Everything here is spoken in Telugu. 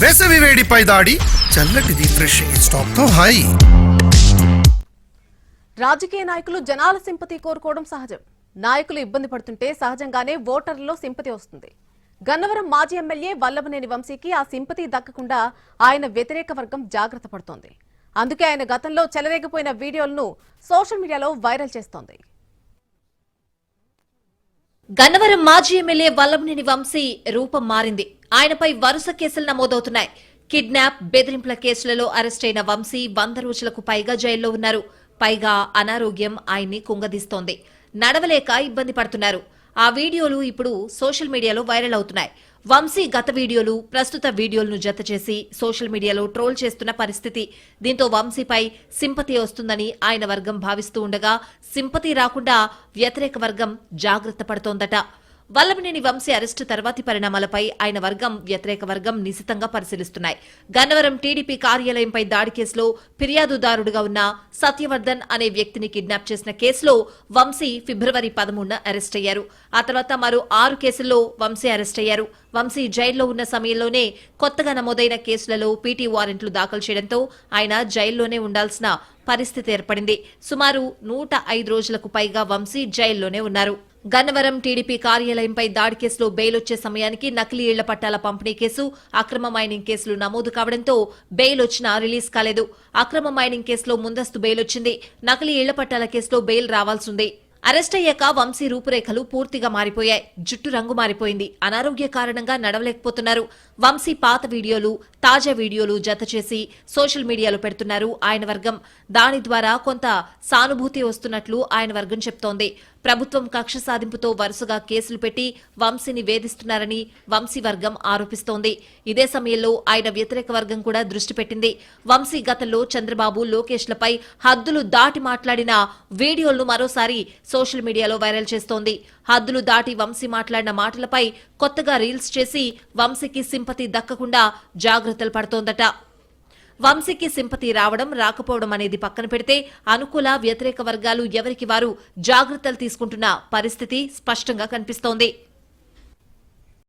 వేసవి వేడిపై దాడి. చల్లటిది ఫ్రెషింగ్ స్టాక్తో హాయి. రాజకీయ నాయకులు జనాల సింపతి కోరుకోవడం సహజం. నాయకులు ఇబ్బంది పడుతుంటే సహజంగానే ఓటర్లలో సింపతి వస్తుంది. గన్నవరం మాజీ ఎమ్మెల్యే వల్లభనేని వంశీకి ఆ సింపతి దక్కకుండా ఆయన వ్యతిరేక వర్గం జాగ్రత్త పడుతోంది. అందుకే ఆయన గతంలో చెలరేగిపోయిన వీడియోలను సోషల్ మీడియాలో వైరల్ చేస్తోంది. గన్నవరం మాజీ ఎమ్మెల్యే వల్లభనేని వంశీ రూపం మారింది. ఆయనపై వరుస కేసులు నమోదవుతున్నాయి. కిడ్నాప్ బెదిరింపుల కేసులలో అరెస్ట్ అయిన వంశీ వంద రోజులకు పైగా జైల్లో ఉన్నారు. పైగా అనారోగ్యం ఆయన్ని కుంగదీస్తోంది. నడవలేక ఇబ్బంది పడుతున్నారు. ఆ వీడియోలు ఇప్పుడు సోషల్ మీడియాలో వైరల్ అవుతున్నాయి. వంశీ గత వీడియోలు ప్రస్తుత వీడియోలను జత చేసి సోషల్ మీడియాలో ట్రోల్ చేస్తున్న పరిస్థితి. దీంతో వంశీపై సింపతి వస్తుందని ఆయన వర్గం భావిస్తూ ఉండగా సింపతి రాకుండా వ్యతిరేక వర్గం జాగ్రత్త పడుతోందట. వల్లభనేని వంశీ అరెస్టు తర్వాతి పరిణామాలపై ఆయన వర్గం వ్యతిరేక వర్గం నిశితంగా పరిశీలిస్తున్నాయి. గన్నవరం టీడీపీ కార్యాలయంపై దాడి కేసులో ఫిర్యాదుదారుడుగా ఉన్న సత్యవర్ధన్ అనే వ్యక్తిని కిడ్నాప్ చేసిన కేసులో వంశీ ఫిబ్రవరి పదమూడున అరెస్ట్ అయ్యారు ఆ తర్వాత మరో ఆరు కేసుల్లో వంశీ అరెస్ట్ అయ్యారు వంశీ జైల్లో ఉన్న సమయంలోనే కొత్తగా నమోదైన కేసులలో పీటీ వారెంట్లు దాఖలు చేయడంతో ఆయన జైల్లోనే ఉండాల్సిన పరిస్థితి ఏర్పడింది. సుమారు నూట ఐదు రోజులకు పైగా వంశీ జైల్లోనే ఉన్నారు. గన్నవరం టీడీపీ కార్యాలయంపై దాడి కేసులో బెయిల్ వచ్చే సమయానికి నకిలీ ఇళ్ళ పట్టాల పంపిణీ కేసు అక్రమ మైనింగ్ కేసులు నమోదు కావడంతో బెయిల్ వచ్చినా రిలీజ్ కాలేదు. అక్రమ మైనింగ్ కేసులో ముందస్తు బెయిల్ వచ్చింది. నకిలీ ఇళ్ళ పట్టాల కేసులో బెయిల్ రావాల్సింది. అరెస్ట్ అయ్యాక వంశీ రూపురేఖలు పూర్తిగా మారిపోయాయి. జుట్టు రంగు మారిపోయింది. అనారోగ్య కారణంగా నడవలేకపోతున్నారు. వంశీ పాత వీడియోలు తాజా వీడియోలు జత చేసి సోషల్ మీడియాలో పెడుతున్నారు ఆయన వర్గం. దాని ద్వారా కొంత సానుభూతి వస్తున్నట్లు ఆయన వర్గం చెప్తోంది. ప్రభుత్వం కక్ష సాధింపుతో వరుసగా కేసులు పెట్టి వంశీని వేధిస్తున్నారని వంశీ వర్గం ఆరోపిస్తోంది. ఇదే సమయంలో ఆయన వ్యతిరేక వర్గం కూడా దృష్టి పెట్టింది. వంశీ గతంలో చంద్రబాబు లోకేష్లపై హద్దులు దాటి మాట్లాడిన వీడియోలను మరోసారి సోషల్ మీడియాలో వైరల్ చేస్తోంది. హద్దులు దాటి వంశీ మాట్లాడిన మాటలపై కొత్తగా రీల్స్ చేసి వంశీకి సింపతి దక్కకుండా జాగ్రత్తలు పడుతోందట. వంశీకి సింపతి రావడం రాకపోవడం అనేది పక్కన పెడితే అనుకూల వ్యతిరేక వర్గాలు ఎవరికి వారు జాగ్రత్తలు తీసుకుంటున్న పరిస్థితి స్పష్టంగా కనిపిస్తోంది.